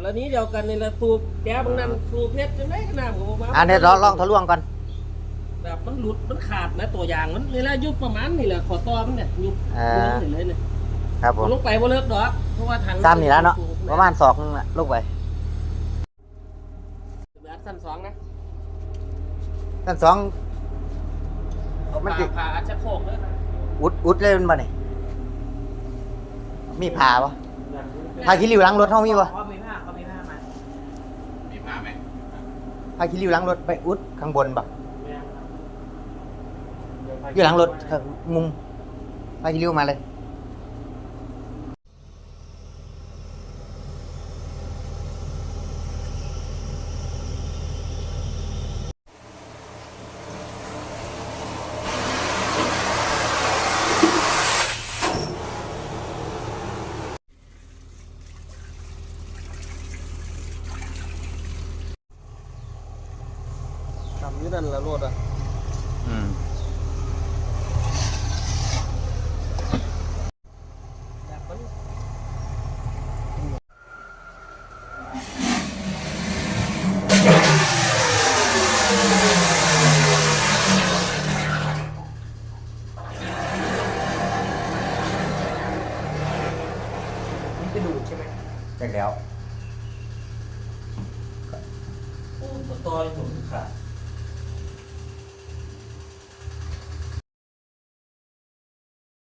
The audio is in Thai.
กรณีเดียวกันนี่แหละสูบแก้บางนั้นสูบเพชรจังไดก็น้ำก็บ่มาอันนี้ลองลองทะลวงก่อนแบบมันหลุดมันขาดนะตัวอย่างมันนี่แหละยุบประมาณนี่แหละขอตอมันเนี่ยยุบอ่าเลื่อนนี่เลยเนี่ยครับผมลงไปบ่เลิกดอกเพราะว่าถังซ้ำนี่แล้วเนาะประมาณศอกนึงน่ะลูกไปแบบสั้นสองนะท่านสองเอามันผ่าสิผ่าอาจจะโคกเลยนะอุดอุดเลยมันบ่นี่มีผ่าปะผ่าขี้ริ้วหลังรถเฮามีปะ เขามีผ้าเขามีผ้ามา มีผ้าไหม ผ่าขี้ริ้วหลังรถไปอุดข้างบนปะอยู่หลังรถข้างมุมผ่าขี้ริ้วมาเลย อยู่นั่นละรถอ่ะ อืม แบบมัน นี่กระดูกใช่ไหมจากแล้ว โอ้ตัวต่อยผมขาด